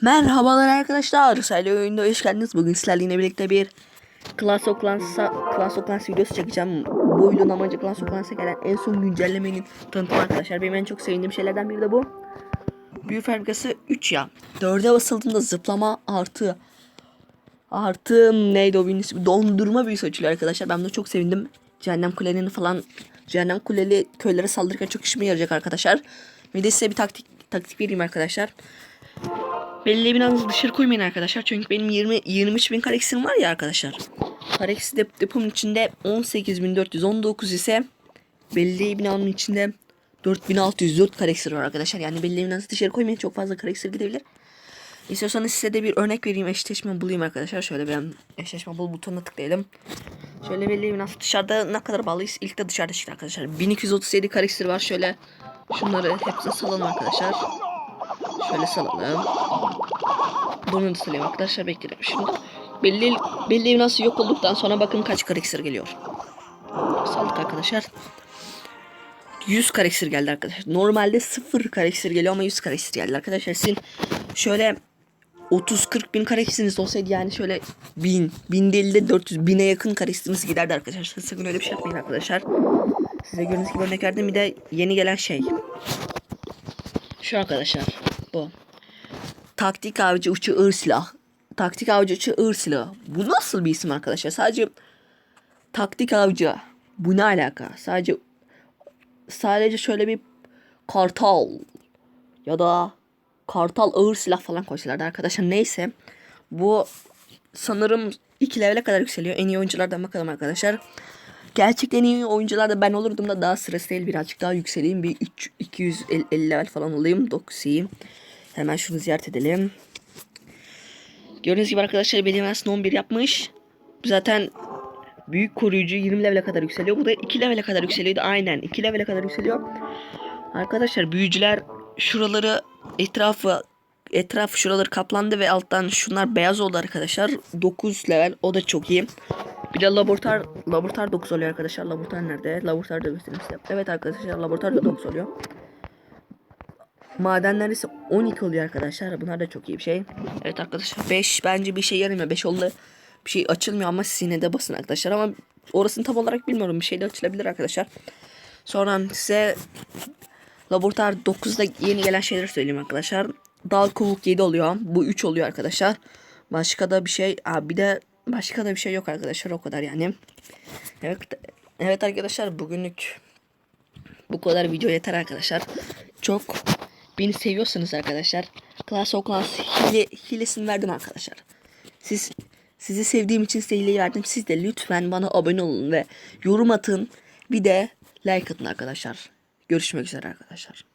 Merhabalar arkadaşlar. Saylı oyunda hoş geldiniz. Bugün sizlerle yine birlikte bir Clash of Clans, Clash of Clans videosu çekeceğim. Bu videonun amacı Clash of Clans'a gelen en son güncellemenin tanıtımı arkadaşlar. Benim en çok sevindiğim şeylerden biri de bu. Büyü fabrikası 3 ya. 4'e basıldığında zıplama artı artı neydi o ismi? Dondurma büyüsü açılıyor arkadaşlar. Ben bunu çok sevindim. Cehennem Kuleli'ni falan Cehennem Kuleli köylere saldırırken çok işime yarayacak arkadaşlar. Bir de size bir taktik taktik vereyim arkadaşlar. Belli binanızı dışarı koymayın arkadaşlar. Çünkü benim 20 23 bin kareksim var ya arkadaşlar. Kareksi dep depomun içinde 18.419 ise belli binanın içinde 4604 kareksir var arkadaşlar. Yani belli binanızı dışarı koymayın. Çok fazla kareksir gidebilir. İstiyorsanız size de bir örnek vereyim. Eşleşme bulayım arkadaşlar. Şöyle ben eşleşme bul butonuna tıklayalım. Şöyle belli binası dışarıda ne kadar bağlıyız? İlk de dışarıda çıktı arkadaşlar. 1237 kareksir var. Şöyle şunları hepsini salalım arkadaşlar. Şöyle salalım. Bunu da salayım arkadaşlar bekleyelim şimdi. Belli, belli nasıl yok olduktan sonra bakın kaç kareksir geliyor. Saldık arkadaşlar. 100 kareksir geldi arkadaşlar. Normalde 0 kareksir geliyor ama 100 kareksir geldi arkadaşlar. Sizin şöyle 30-40 bin kareksiniz olsaydı yani şöyle 1000, 1000 değil de 400 bine yakın kareksiniz giderdi arkadaşlar. Sakın öyle bir şey yapmayın arkadaşlar. Size gördüğünüz gibi örnek verdim bir de yeni gelen şey. Şu arkadaşlar bu. Taktik avcı uçu ır silah. Taktik avcı uçu ır silah. Bu nasıl bir isim arkadaşlar? Sadece taktik avcı. Bu ne alaka? Sadece sadece şöyle bir kartal ya da kartal ağır silah falan koysalardı arkadaşlar. Neyse. Bu sanırım 2 levele kadar yükseliyor. En iyi oyunculardan bakalım arkadaşlar. Gerçekten iyi oyuncular da ben olurdum da daha sırası değil birazcık daha yükseleyim. Bir 3, 250 level falan olayım. 9'iyim. Hemen şunu ziyaret edelim. Gördüğünüz gibi arkadaşlar benim aslında 11 yapmış. Zaten büyük koruyucu 20 levele kadar yükseliyor. Bu da 2 levele kadar yükseliyordu. Aynen 2 levele kadar yükseliyor. Arkadaşlar büyücüler şuraları etrafı etrafı şuraları kaplandı ve alttan şunlar beyaz oldu arkadaşlar. 9 level o da çok iyi. Bir de laboratuvar laboratuvar 9 oluyor arkadaşlar. Laboratuvar nerede? Laboratuvar da göstereyim size. Evet arkadaşlar laboratuvar da 9 oluyor. Madenler ise 12 oluyor arkadaşlar. Bunlar da çok iyi bir şey. Evet arkadaşlar 5 bence bir şey yaramıyor. 5 oldu bir şey açılmıyor ama siz yine de basın arkadaşlar. Ama orasını tam olarak bilmiyorum. Bir şey de açılabilir arkadaşlar. Sonra size laboratuvar 9'da yeni gelen şeyleri söyleyeyim arkadaşlar. Dal kovuk 7 oluyor. Bu 3 oluyor arkadaşlar. Başka da bir şey. Aa, bir de başka da bir şey yok arkadaşlar. O kadar yani. Evet, evet arkadaşlar bugünlük bu kadar video yeter arkadaşlar. Çok beni seviyorsanız arkadaşlar. Class of Clans hile, hilesini verdim arkadaşlar. Siz sizi sevdiğim için size verdim. Siz de lütfen bana abone olun ve yorum atın. Bir de like atın arkadaşlar. Görüşmek üzere arkadaşlar.